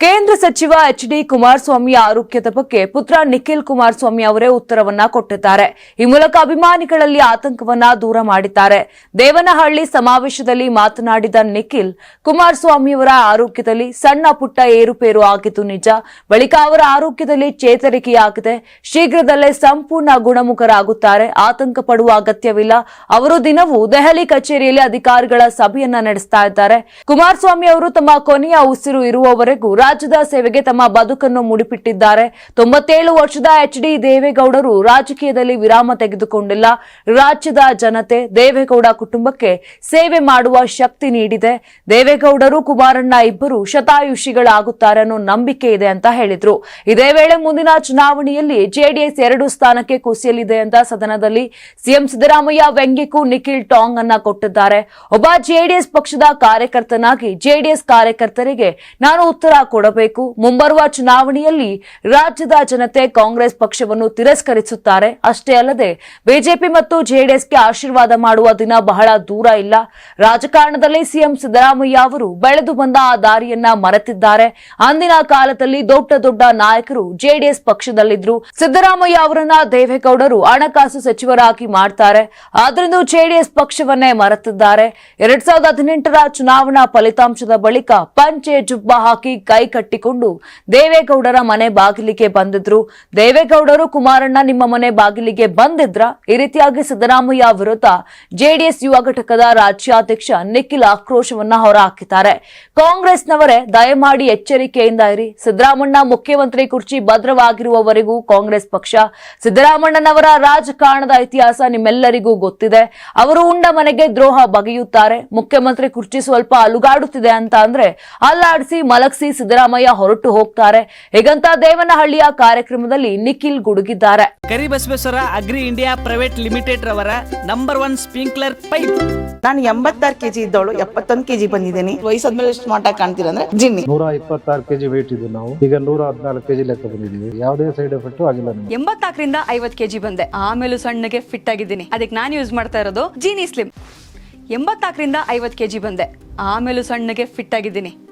ಕೇಂದ್ರ ಸಚಿವ H D Kumaraswamy ಆರೋಗ್ಯದ ಬಗ್ಗೆ ಪುತ್ರ ನಿಖಿಲ್ ಕುಮಾರಸ್ವಾಮಿ ಅವರೇ ಉತ್ತರವನ್ನ ಕೊಟ್ಟಿದ್ದಾರೆ. ಈ ಮೂಲಕ ಅಭಿಮಾನಿಗಳಲ್ಲಿ ಆತಂಕವನ್ನ ದೂರ ಮಾಡಿದ್ದಾರೆ. ದೇವನಹಳ್ಳಿ ಸಮಾವೇಶದಲ್ಲಿ ಮಾತನಾಡಿದ ನಿಖಿಲ್ ಕುಮಾರಸ್ವಾಮಿಯವರ ಆರೋಗ್ಯದಲ್ಲಿ ಸಣ್ಣ ಪುಟ್ಟ ಏರುಪೇರು ಆಗಿದ್ದು ನಿಜ. ಬಳಿಕ ಅವರ ಆರೋಗ್ಯದಲ್ಲಿ ಚೇತರಿಕೆಯಾಗಿದೆ. ಶೀಘ್ರದಲ್ಲೇ ಸಂಪೂರ್ಣ ಗುಣಮುಖರಾಗುತ್ತಾರೆ. ಆತಂಕ ಪಡುವ ಅಗತ್ಯವಿಲ್ಲ. ಅವರು ದಿನವೂ ದೆಹಲಿ ಕಚೇರಿಯಲ್ಲಿ ಅಧಿಕಾರಿಗಳ ಸಭೆಯನ್ನ ನಡೆಸ್ತಾ ಇದ್ದಾರೆ. ಕುಮಾರಸ್ವಾಮಿ ಅವರು ತಮ್ಮ ಕೊನೆಯ ಉಸಿರು ಇರುವವರೆಗೂ ರಾಜ್ಯದ ಸೇವೆಗೆ ತಮ್ಮ ಬದುಕನ್ನು ಮುಡಿಪಿಟ್ಟಿದ್ದಾರೆ. ತೊಂಬತ್ತೇಳು ವರ್ಷದ ಎಚ್ ಡಿ ದೇವೇಗೌಡರು ರಾಜಕೀಯದಲ್ಲಿ ವಿರಾಮ ತೆಗೆದುಕೊಂಡಿಲ್ಲ. ರಾಜ್ಯದ ಜನತೆ ದೇವೇಗೌಡ ಕುಟುಂಬಕ್ಕೆ ಸೇವೆ ಮಾಡುವ ಶಕ್ತಿ ನೀಡಿದೆ. ದೇವೇಗೌಡರು, ಕುಮಾರಣ್ಣ ಇಬ್ಬರು ಶತಾಯುಷಿಗಳಾಗುತ್ತಾರೆ ಅನ್ನೋ ನಂಬಿಕೆ ಇದೆ ಅಂತ ಹೇಳಿದ್ರು. ಇದೇ ವೇಳೆ ಮುಂದಿನ ಚುನಾವಣೆಯಲ್ಲಿ ಜೆಡಿಎಸ್ ಎರಡು ಸ್ಥಾನಕ್ಕೆ ಕುಸಿಯಲಿದೆ ಅಂತ ಸದನದಲ್ಲಿ ಸಿಎಂ ಸಿದ್ದರಾಮಯ್ಯ ವ್ಯಂಗ್ಯಕ್ಕೂ ನಿಖಿಲ್ ಟಾಂಗ್ ಅನ್ನ ಕೊಟ್ಟಿದ್ದಾರೆ. ಒಬ್ಬ ಜೆಡಿಎಸ್ ಪಕ್ಷದ ಕಾರ್ಯಕರ್ತನಾಗಿ ಜೆಡಿಎಸ್ ಕಾರ್ಯಕರ್ತರಿಗೆ ನಾನು ಉತ್ತರ ಕೊಡಬೇಕು. ಮುಂಬರುವ ಚುನಾವಣೆಯಲ್ಲಿ ರಾಜ್ಯದ ಜನತೆ ಕಾಂಗ್ರೆಸ್ ಪಕ್ಷವನ್ನು ತಿರಸ್ಕರಿಸುತ್ತಾರೆ. ಅಷ್ಟೇ ಅಲ್ಲದೆ, ಬಿಜೆಪಿ ಮತ್ತು ಜೆಡಿಎಸ್ಗೆ ಆಶೀರ್ವಾದ ಮಾಡುವ ದಿನ ಬಹಳ ದೂರ ಇಲ್ಲ. ರಾಜಕಾರಣದಲ್ಲಿ ಸಿಎಂ ಸಿದ್ದರಾಮಯ್ಯ ಅವರು ಬೆಳೆದು ಬಂದ ಆ ದಾರಿಯನ್ನ ಮರೆತಿದ್ದಾರೆ. ಅಂದಿನ ಕಾಲದಲ್ಲಿ ದೊಡ್ಡ ದೊಡ್ಡ ನಾಯಕರು ಜೆಡಿಎಸ್ ಪಕ್ಷದಲ್ಲಿದ್ರು. ಸಿದ್ದರಾಮಯ್ಯ ಅವರನ್ನ ದೇವೇಗೌಡರು ಹಣಕಾಸು ಸಚಿವರಾಗಿ ಮಾಡ್ತಾರೆ. ಆದ್ರಿಂದ ಜೆಡಿಎಸ್ ಪಕ್ಷವನ್ನೇ ಮರೆತಿದ್ದಾರೆ. ಎರಡ್ ಸಾವಿರದ ಹದಿನೆಂಟರ ಚುನಾವಣಾ ಫಲಿತಾಂಶದ ಬಳಿಕ ಪಂಚೆ ಜುಬ್ಬ ಹಾಕಿ ಕೈ ಕಟ್ಟಿಕೊಂಡು ದೇವೇಗೌಡರ ಮನೆ ಬಾಗಿಲಿಗೆ ಬಂದಿದ್ರು. ದೇವೇಗೌಡರು ಕುಮಾರಣ್ಣ ನಿಮ್ಮ ಮನೆ ಬಾಗಿಲಿಗೆ ಬಂದಿದ್ರ. ಈ ರೀತಿಯಾಗಿ ಸಿದ್ದರಾಮಯ್ಯ ವಿರುದ್ಧ ಜೆಡಿಎಸ್ ಯುವ ಘಟಕದ ರಾಜ್ಯಾಧ್ಯಕ್ಷ ನಿಖಿಲ್ ಆಕ್ರೋಶವನ್ನ ಹೊರಹಾಕಿದ್ದಾರೆ ಕಾಂಗ್ರೆಸ್ನವರೇ, ದಯಮಾಡಿ ಎಚ್ಚರಿಕೆಯಿಂದ ಇರಿ. ಸಿದ್ದರಾಮಣ್ಣ ಮುಖ್ಯಮಂತ್ರಿ ಕುರ್ಚಿ ಭದ್ರವಾಗಿರುವವರೆಗೂ ಕಾಂಗ್ರೆಸ್ ಪಕ್ಷ, ಸಿದ್ದರಾಮಣ್ಣನವರ ರಾಜಕಾರಣದ ಇತಿಹಾಸ ನಿಮ್ಮೆಲ್ಲರಿಗೂ ಗೊತ್ತಿದೆ. ಅವರು ಉಂಡ ಮನೆಗೆ ದ್ರೋಹ ಬಗೆಯುತ್ತಾರೆ. ಮುಖ್ಯಮಂತ್ರಿ ಕುರ್ಚಿ ಸ್ವಲ್ಪ ಅಲುಗಾಡುತ್ತಿದೆ ಅಂತ ಅಂದ್ರೆ ಅಲ್ಲಾಡಿಸಿ ಮಲಗಿಸಿ ಸಿದ್ದರಾಮಯ್ಯ ಹೊರಟು ಹೋಗ್ತಾರೆ. ಹೀಗಂತ ದೇವನಹಳ್ಳಿಯ ಕಾರ್ಯಕ್ರಮದಲ್ಲಿ Nikhil ಗುಡುಗಿದ್ದಾರೆ. Karibasaveshwara agri India private limited ರವರ ನಂಬರ್ ಒನ್ ಸ್ಪ್ರಿಂಕ್ಲರ್ ಪೈಪ್. ನಾನು ಎಂಬತ್ತಾರು ಕೆಜಿ ಇದ್ದವಳು ಎಪ್ಪತ್ತೊಂದು ಕೆಜಿ ಬಂದಿದ್ದೀನಿ. ವಯಸ್ಸಾದ್ಮೇಲೆ ಸ್ಮಾರ್ಟ್ ಆಗಿ ಕಾಣ್ತೀರ ಅಂದ್ರೆ ಜಿನ್ನಿ. ನೂರ ಇಪ್ಪತ್ತಾರು ಕೆಜಿ ವೇಟ್ ಇದ್ದು ನಾವು. ಈಗ ನೂರ ಹದಿನಾಲ್ಕು ಕೆಜಿ ಲೆಕ್ಕ ಬಂದಿದ್ದೀವಿ. ಯಾವುದೇ ಸೈಡ್ ಎಫೆಕ್ಟ್ ಆಗಿಲ್ಲ ಎಂಬತ್ನಾಲ್ಕರಿಂದ ಐವತ್ ಕೆಜಿ ಬಂದೆ. ಆಮೇಲೂ ಸಣ್ಣಗೆ ಫಿಟ್ ಆಗಿದ್ದೀನಿ. ಅದಕ್ಕೆ ನಾನು ಯೂಸ್ ಮಾಡ್ತಾ ಇರೋದು ಜೀನಿ ಸ್ಲಿಮ್ ಎಂಬತ್ನಾಲ್ಕರಿಂದ ಐವತ್ತು ಕೆಜಿ ಬಂದೆ. ಆಮೇಲೂ ಸಣ್ಣಗೆ ಫಿಟ್ ಆಗಿದ್ದೀನಿ.